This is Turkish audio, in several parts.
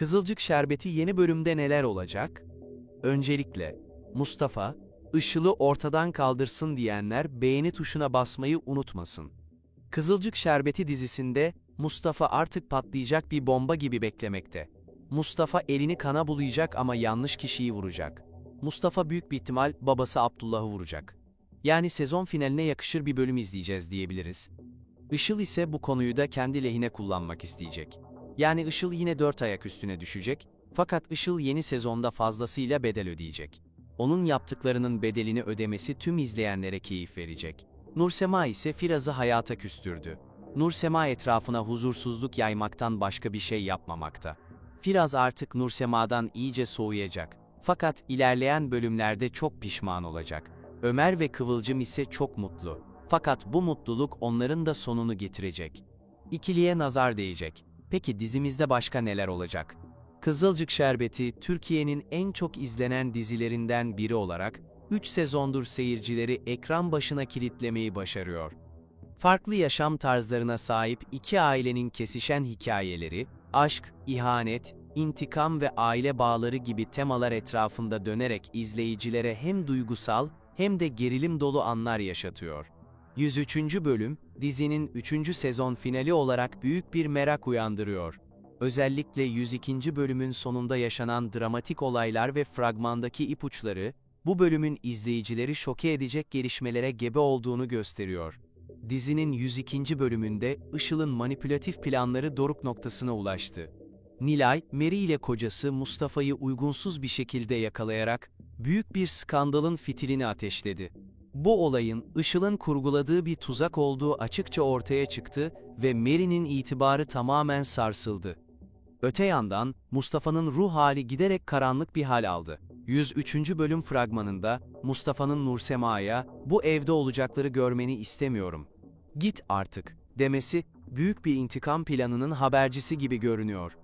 Kızılcık Şerbeti yeni bölümde neler olacak? Öncelikle, Mustafa, Işıl'ı ortadan kaldırsın diyenler beğeni tuşuna basmayı unutmasın. Kızılcık Şerbeti dizisinde Mustafa artık patlayacak bir bomba gibi beklemekte. Mustafa elini kana bulayacak ama yanlış kişiyi vuracak. Mustafa büyük bir ihtimal babası Abdullah'ı vuracak. Yani sezon finaline yakışır bir bölüm izleyeceğiz diyebiliriz. Işıl ise bu konuyu da kendi lehine kullanmak isteyecek. Yani Işıl yine dört ayak üstüne düşecek, fakat Işıl yeni sezonda fazlasıyla bedel ödeyecek. Onun yaptıklarının bedelini ödemesi tüm izleyenlere keyif verecek. Nursema ise Firaz'ı hayata küstürdü. Nursema etrafına huzursuzluk yaymaktan başka bir şey yapmamakta. Firaz artık Nursema'dan iyice soğuyacak. Fakat ilerleyen bölümlerde çok pişman olacak. Ömer ve Kıvılcım ise çok mutlu. Fakat bu mutluluk onların da sonunu getirecek. İkiliye nazar değecek. Peki dizimizde başka neler olacak? Kızılcık Şerbeti, Türkiye'nin en çok izlenen dizilerinden biri olarak 3 sezondur seyircileri ekran başına kilitlemeyi başarıyor. Farklı yaşam tarzlarına sahip iki ailenin kesişen hikayeleri, aşk, ihanet, intikam ve aile bağları gibi temalar etrafında dönerek izleyicilere hem duygusal hem de gerilim dolu anlar yaşatıyor. 103. bölüm, dizinin 3. sezon finali olarak büyük bir merak uyandırıyor. Özellikle 102. bölümün sonunda yaşanan dramatik olaylar ve fragmandaki ipuçları, bu bölümün izleyicileri şoke edecek gelişmelere gebe olduğunu gösteriyor. Dizinin 102. bölümünde Işıl'ın manipülatif planları doruk noktasına ulaştı. Nilay, Mary ile kocası Mustafa'yı uygunsuz bir şekilde yakalayarak büyük bir skandalın fitilini ateşledi. Bu olayın Işıl'ın kurguladığı bir tuzak olduğu açıkça ortaya çıktı ve Mary'nin itibarı tamamen sarsıldı. Öte yandan Mustafa'nın ruh hali giderek karanlık bir hal aldı. 103. bölüm fragmanında Mustafa'nın Nursema'ya bu evde olacakları görmeni istemiyorum. Git artık demesi büyük bir intikam planının habercisi gibi görünüyor.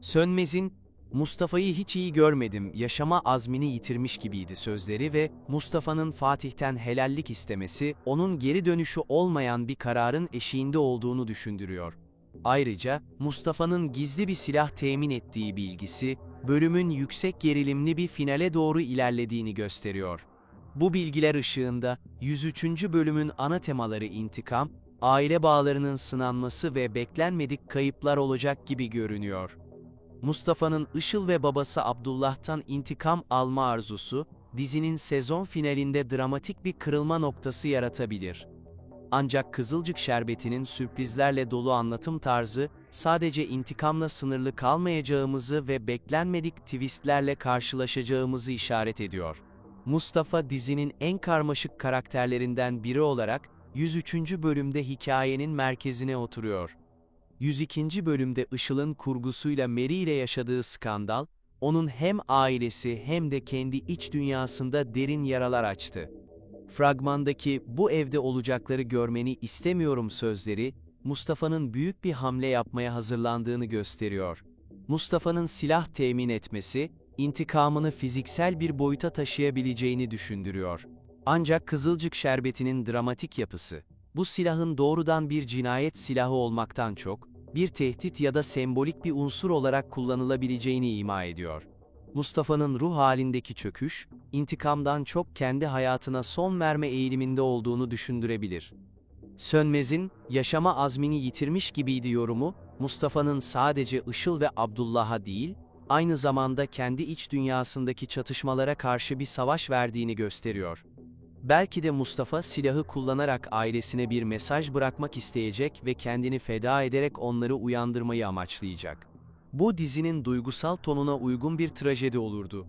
Sönmez'in Mustafa'yı hiç iyi görmedim, yaşama azmini yitirmiş gibiydi sözleri ve Mustafa'nın Fatih'ten helallik istemesi, onun geri dönüşü olmayan bir kararın eşiğinde olduğunu düşündürüyor. Ayrıca, Mustafa'nın gizli bir silah temin ettiği bilgisi, bölümün yüksek gerilimli bir finale doğru ilerlediğini gösteriyor. Bu bilgiler ışığında, 103. bölümün ana temaları intikam, aile bağlarının sınanması ve beklenmedik kayıplar olacak gibi görünüyor. Mustafa'nın Işıl ve babası Abdullah'tan intikam alma arzusu, dizinin sezon finalinde dramatik bir kırılma noktası yaratabilir. Ancak Kızılcık Şerbeti'nin sürprizlerle dolu anlatım tarzı, sadece intikamla sınırlı kalmayacağımızı ve beklenmedik twistlerle karşılaşacağımızı işaret ediyor. Mustafa dizinin en karmaşık karakterlerinden biri olarak, 103. bölümde hikayenin merkezine oturuyor. 102. bölümde Işıl'ın kurgusuyla Mary ile yaşadığı skandal, onun hem ailesi hem de kendi iç dünyasında derin yaralar açtı. Fragmandaki bu evde olacakları görmeni istemiyorum sözleri, Mustafa'nın büyük bir hamle yapmaya hazırlandığını gösteriyor. Mustafa'nın silah temin etmesi, intikamını fiziksel bir boyuta taşıyabileceğini düşündürüyor. Ancak Kızılcık Şerbeti'nin dramatik yapısı, bu silahın doğrudan bir cinayet silahı olmaktan çok, bir tehdit ya da sembolik bir unsur olarak kullanılabileceğini ima ediyor. Mustafa'nın ruh halindeki çöküş, intikamdan çok kendi hayatına son verme eğiliminde olduğunu düşündürebilir. Sönmez'in, yaşama azmini yitirmiş gibiydi yorumu, Mustafa'nın sadece Işıl ve Abdullah'a değil, aynı zamanda kendi iç dünyasındaki çatışmalara karşı bir savaş verdiğini gösteriyor. Belki de Mustafa silahı kullanarak ailesine bir mesaj bırakmak isteyecek ve kendini feda ederek onları uyandırmayı amaçlayacak. Bu dizinin duygusal tonuna uygun bir trajedi olurdu.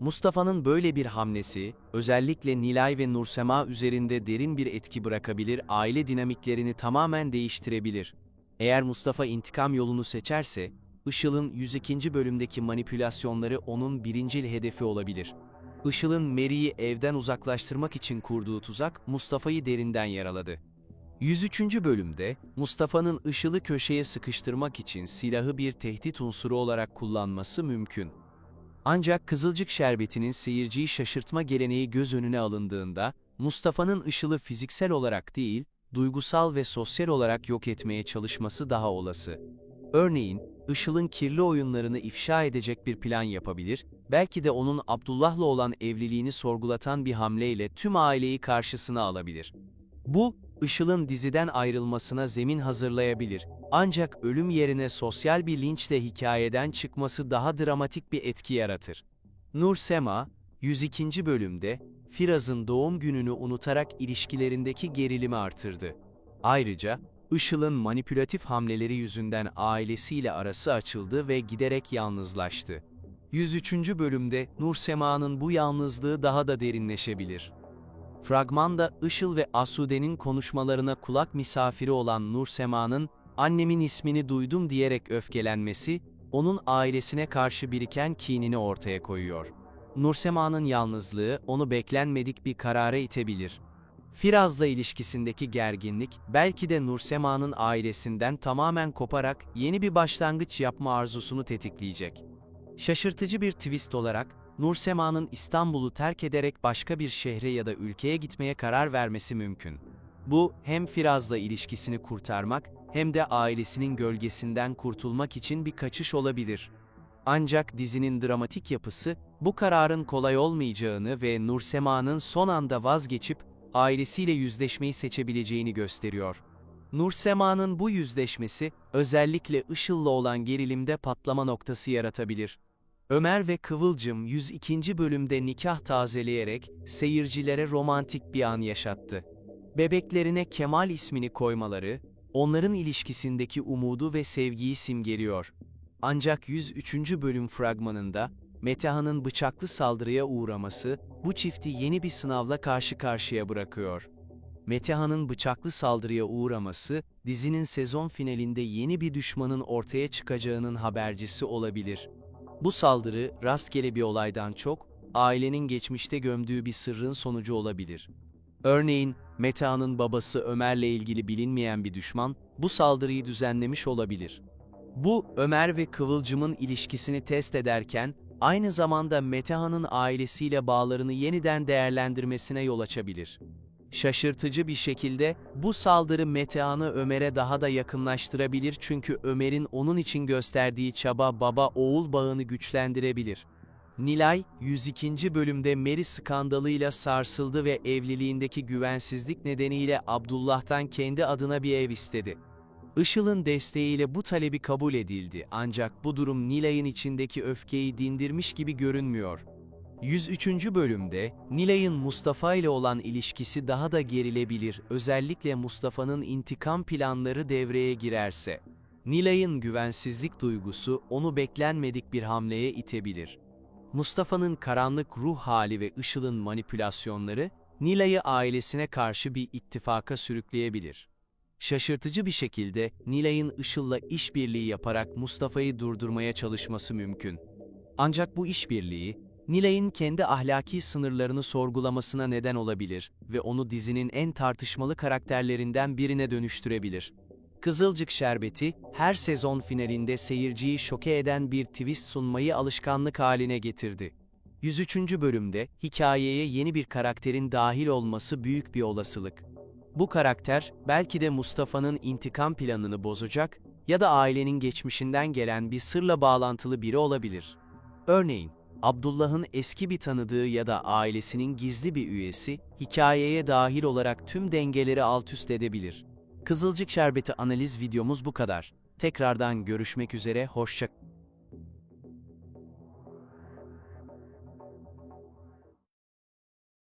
Mustafa'nın böyle bir hamlesi, özellikle Nilay ve Nursema üzerinde derin bir etki bırakabilir, aile dinamiklerini tamamen değiştirebilir. Eğer Mustafa intikam yolunu seçerse, Işıl'ın 102. bölümdeki manipülasyonları onun birincil hedefi olabilir. Işıl'ın Mary'i evden uzaklaştırmak için kurduğu tuzak Mustafa'yı derinden yaraladı. 103. bölümde Mustafa'nın Işıl'ı köşeye sıkıştırmak için silahı bir tehdit unsuru olarak kullanması mümkün. Ancak Kızılcık Şerbeti'nin seyirciyi şaşırtma geleneği göz önüne alındığında, Mustafa'nın Işıl'ı fiziksel olarak değil, duygusal ve sosyal olarak yok etmeye çalışması daha olası. Örneğin, Işıl'ın kirli oyunlarını ifşa edecek bir plan yapabilir, belki de onun Abdullah'la olan evliliğini sorgulatan bir hamleyle tüm aileyi karşısına alabilir. Bu, Işıl'ın diziden ayrılmasına zemin hazırlayabilir. Ancak ölüm yerine sosyal bir linçle hikayeden çıkması daha dramatik bir etki yaratır. Nur Sema, 102. bölümde, Firaz'ın doğum gününü unutarak ilişkilerindeki gerilimi artırdı. Ayrıca, Işıl'ın manipülatif hamleleri yüzünden ailesiyle arası açıldı ve giderek yalnızlaştı. 103. bölümde Nur Sema'nın bu yalnızlığı daha da derinleşebilir. Fragmanda Işıl ve Asude'nin konuşmalarına kulak misafiri olan Nur Sema'nın annemin ismini duydum diyerek öfkelenmesi, onun ailesine karşı biriken kinini ortaya koyuyor. Nursema'nın yalnızlığı onu beklenmedik bir karara itebilir. Firaz'la ilişkisindeki gerginlik, belki de Nursema'nın ailesinden tamamen koparak yeni bir başlangıç yapma arzusunu tetikleyecek. Şaşırtıcı bir twist olarak, Nursema'nın İstanbul'u terk ederek başka bir şehre ya da ülkeye gitmeye karar vermesi mümkün. Bu, hem Firaz'la ilişkisini kurtarmak, hem de ailesinin gölgesinden kurtulmak için bir kaçış olabilir. Ancak dizinin dramatik yapısı, bu kararın kolay olmayacağını ve Nursema'nın son anda vazgeçip, ailesiyle yüzleşmeyi seçebileceğini gösteriyor. Nursema'nın bu yüzleşmesi, özellikle Işıl'la olan gerilimde patlama noktası yaratabilir. Ömer ve Kıvılcım 102. bölümde nikah tazeleyerek seyircilere romantik bir an yaşattı. Bebeklerine Kemal ismini koymaları, onların ilişkisindeki umudu ve sevgiyi simgeliyor. Ancak 103. bölüm fragmanında, Metehan'ın bıçaklı saldırıya uğraması, bu çifti yeni bir sınavla karşı karşıya bırakıyor. Metehan'ın bıçaklı saldırıya uğraması, dizinin sezon finalinde yeni bir düşmanın ortaya çıkacağının habercisi olabilir. Bu saldırı, rastgele bir olaydan çok, ailenin geçmişte gömdüğü bir sırrın sonucu olabilir. Örneğin, Metehan'ın babası Ömer'le ilgili bilinmeyen bir düşman, bu saldırıyı düzenlemiş olabilir. Bu, Ömer ve Kıvılcım'ın ilişkisini test ederken, aynı zamanda Metehan'ın ailesiyle bağlarını yeniden değerlendirmesine yol açabilir. Şaşırtıcı bir şekilde, bu saldırı Metehan'ı Ömer'e daha da yakınlaştırabilir çünkü Ömer'in onun için gösterdiği çaba baba-oğul bağını güçlendirebilir. Nilay, 102. bölümde Mary skandalıyla sarsıldı ve evliliğindeki güvensizlik nedeniyle Abdullah'tan kendi adına bir ev istedi. Işıl'ın desteğiyle bu talebi kabul edildi ancak bu durum Nilay'ın içindeki öfkeyi dindirmiş gibi görünmüyor. 103. bölümde, Nilay'ın Mustafa ile olan ilişkisi daha da gerilebilir, özellikle Mustafa'nın intikam planları devreye girerse. Nilay'ın güvensizlik duygusu onu beklenmedik bir hamleye itebilir. Mustafa'nın karanlık ruh hali ve Işıl'ın manipülasyonları, Nilay'ı ailesine karşı bir ittifaka sürükleyebilir. Şaşırtıcı bir şekilde Nilay'ın Işıl'la işbirliği yaparak Mustafa'yı durdurmaya çalışması mümkün. Ancak bu işbirliği, Nilay'ın kendi ahlaki sınırlarını sorgulamasına neden olabilir ve onu dizinin en tartışmalı karakterlerinden birine dönüştürebilir. Kızılcık Şerbeti, her sezon finalinde seyirciyi şoke eden bir twist sunmayı alışkanlık haline getirdi. 103. bölümde, hikayeye yeni bir karakterin dahil olması büyük bir olasılık. Bu karakter, belki de Mustafa'nın intikam planını bozacak ya da ailenin geçmişinden gelen bir sırla bağlantılı biri olabilir. Örneğin, Abdullah'ın eski bir tanıdığı ya da ailesinin gizli bir üyesi, hikayeye dahil olarak tüm dengeleri alt üst edebilir. Kızılcık Şerbeti analiz videomuz bu kadar. Tekrardan görüşmek üzere, hoşça